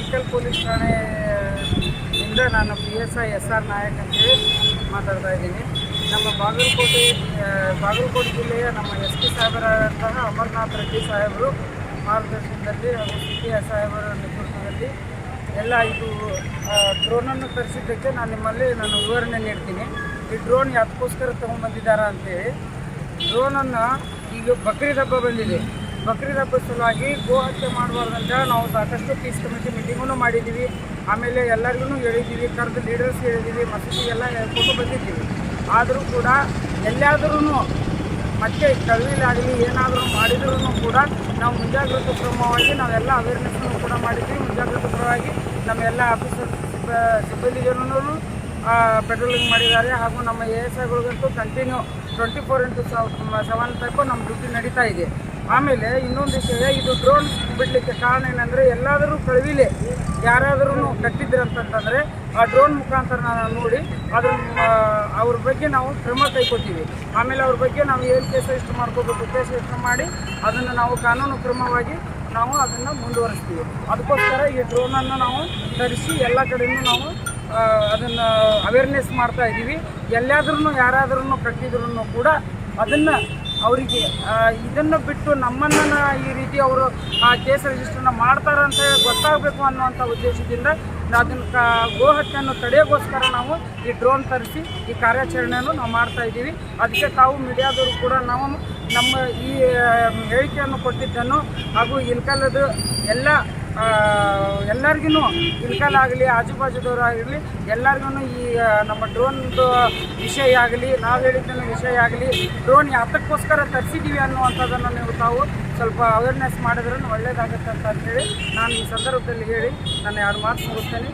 Ilkal police ಠಾಣೆಯಿಂದ ನಾನು P S I S R Nayak ಅಂತೇಳಿ ಮಾತಾಡ್ತಾ ಇದ್ದೀನಿ. ನಮ್ಮ ಬಾಗಲಕೋಟೆ ಬಾಗಲಕೋಟೆ ಜಿಲ್ಲೆಯ ನಮ್ಮ ಎಸ್ ಪಿ ಸಾಹೇಬರಾದಂತಹ ಅಮರ್ನಾಥ್ ರೆಡ್ಡಿ ಸಾಹೇಬರು ಮಾರ್ಗದರ್ಶನದಲ್ಲಿ ಹಾಗೂ ಸಿ ಟಿ ಎಸ್ ಸಾಹೇಬರ ನೇತೃತ್ವದಲ್ಲಿ ಎಲ್ಲ ಇದು ಡ್ರೋನನ್ನು ತರಿಸಿದ್ದಕ್ಕೆ ನಾನು ನಿಮ್ಮಲ್ಲಿ ನಾನು ವಿವರಣೆ ನೀಡ್ತೀನಿ. ಈ ಡ್ರೋನ್ ಯಾತಕ್ಕೋಸ್ಕರ ತೊಗೊಂಡ್ಬಂದಿದ್ದಾರಾ ಅಂತೇಳಿ. ಡ್ರೋನನ್ನು ಈಗ ಬಕ್ರೀದ್ ಹಬ್ಬ ಬಂದಿದೆ. ಬಕ್ರೀದ್ ಹಬ್ಬದ ಸಲುವಾಗಿ ಗೋ ಹತ್ಯೆ ಮಾಡಬಾರ್ದಂತ ನಾವು ಸಾಕಷ್ಟು ಪೀಸ್ ಕಮಿಟಿ ಮೀಟಿಂಗೂ ಮಾಡಿದ್ದೀವಿ. ಆಮೇಲೆ ಎಲ್ಲರಿಗೂ ಹೇಳಿದ್ದೀವಿ, ಕರೆದು ಲೀಡರ್ಸ್ ಹೇಳಿದ್ದೀವಿ ಮಸೀದಿಗೆಲ್ಲ ಹೇಳ್ಕೊಂಡು ಬಂದಿದ್ದೀವಿ. ಆದರೂ ಕೂಡ ಎಲ್ಲಾದ್ರೂ ಮತ್ತೆ ಕಳವಿಲಾಗಲಿ ಏನಾದರೂ ಮಾಡಿದ್ರೂ ಕೂಡ ನಾವು ಮುಂಜಾಗ್ರತೆ ಕ್ರಮವಾಗಿ ನಾವೆಲ್ಲ ಅವೇರ್ನೆಸ್ಸನ್ನು ಕೂಡ ಮಾಡಿದ್ವಿ ಮುಂಜಾಗ್ರತಾ ಕ್ರಮವಾಗಿ ನಮ್ಮೆಲ್ಲ ಆಫೀಸರ್ ಸಿಬ್ಬಂದಿ ಜನರು ಪೆಟ್ರೋಲಿಂಗ್ ಮಾಡಿದ್ದಾರೆ. ಹಾಗೂ ನಮ್ಮ A S ಐಗಳಿಗಂತೂ continue twenty four into seven ತನಕ ನಮ್ಮ ಡ್ಯೂಟಿ ನಡೀತಾ ಇದೆ. ಆಮೇಲೆ ಇನ್ನೊಂದು ವಿಷಯ, ಇದು ಡ್ರೋನ್ ಬಿಡಲಿಕ್ಕೆ ಕಾರಣ ಏನಂದರೆ ಎಲ್ಲಾದರೂ ಕಳವಿಲೆ ಯಾರಾದರೂ ಕಟ್ಟಿದ್ರಂತಂತಂದರೆ ಆ ಡ್ರೋನ್ ಮುಖಾಂತರ ನಾವು ನೋಡಿ ಅದ್ರ ಅವ್ರ ಬಗ್ಗೆ ನಾವು ಕ್ರಮ ಕೈಗೊಳ್ತೀವಿ. ಆಮೇಲೆ ಅವ್ರ ಬಗ್ಗೆ ನಾವು ಏನು ಕೇಸ್ ರಿಜಿಸ್ಟರ್ ಮಾಡ್ಕೋಬೇಕು, ಕೇಸ್ ರಿಜಿಸ್ಟರ್ ಮಾಡಿ ಅದನ್ನು ನಾವು ಕಾನೂನು ಕ್ರಮವಾಗಿ ನಾವು ಅದನ್ನು ಮುಂದುವರಿಸ್ತೀವಿ. ಅದಕ್ಕೋಸ್ಕರ ಈ ಡ್ರೋನನ್ನು ನಾವು ತರಿಸಿ ಎಲ್ಲ ಕಡೆಯೂ ನಾವು ಅದನ್ನು ಅವೇರ್ನೆಸ್ ಮಾಡ್ತಾ ಇದ್ದೀವಿ ಎಲ್ಲಾದ್ರೂ ಯಾರಾದ್ರೂ ಕಟ್ಟಿದ್ರು ಕೂಡ ಅದನ್ನು ಅವರಿಗೆ ಇದನ್ನು ಬಿಟ್ಟು ನಮ್ಮನ್ನು ಈ ರೀತಿ ಅವರು, ಆ, ಕೇಸ್ ರಿಜಿಸ್ಟರ್ನ ಮಾಡ್ತಾರಂತ ಗೊತ್ತಾಗಬೇಕು ಅನ್ನುವಂಥ ಉದ್ದೇಶದಿಂದ ಅದನ್ನು ಕ ಗೋ ಹತ್ಯೆಯನ್ನು ತಡೆಯೋಕ್ಕೋಸ್ಕರ ನಾವು ಈ ಡ್ರೋನ್ ತರಿಸಿ ಈ ಕಾರ್ಯಾಚರಣೆಯನ್ನು ನಾವು ಮಾಡ್ತಾ ಇದ್ದೀವಿ. ಅದಕ್ಕೆ ತಾವು ಮೀಡಿಯಾದವರು ಕೂಡ ನಾವು ನಮ್ಮ ಈ ಹೇಳಿಕೆಯನ್ನು ಕೊಟ್ಟಿದ್ದನ್ನು ಹಾಗೂ ಇಲ್ಕಲ್ಲದ ಎಲ್ಲ ಎಲ್ಲರಿಗೂ ಇಲ್ಕಲ್ ಆಗಲಿ, ಆಜುಬಾಜುದವರು ಆಗಲಿ ಎಲ್ಲರಿಗೂ ಈ ನಮ್ಮ ಡ್ರೋನ್ದು ವಿಷಯ ಆಗಲಿ, ನಾವು ಹೇಳಿದ್ದನ್ನು ವಿಷಯ ಆಗಲಿ, ಡ್ರೋನ್ ಯಾತಕ್ಕೋಸ್ಕರ ತರಿಸಿದ್ದೀವಿ ಅನ್ನುವಂಥದ್ದನ್ನು ನೀವು ತಾವು ಸ್ವಲ್ಪ ಅವೇರ್ನೆಸ್ ಮಾಡಿದ್ರೂ ಒಳ್ಳೆಯದಾಗುತ್ತೆ ಅಂತ ಅಂತೇಳಿ ನಾನು ಈ ಸಂದರ್ಭದಲ್ಲಿ ಹೇಳಿ ನಾನು ಎರಡು ಮಾತು ಮುಗಿಸ್ತೇನೆ.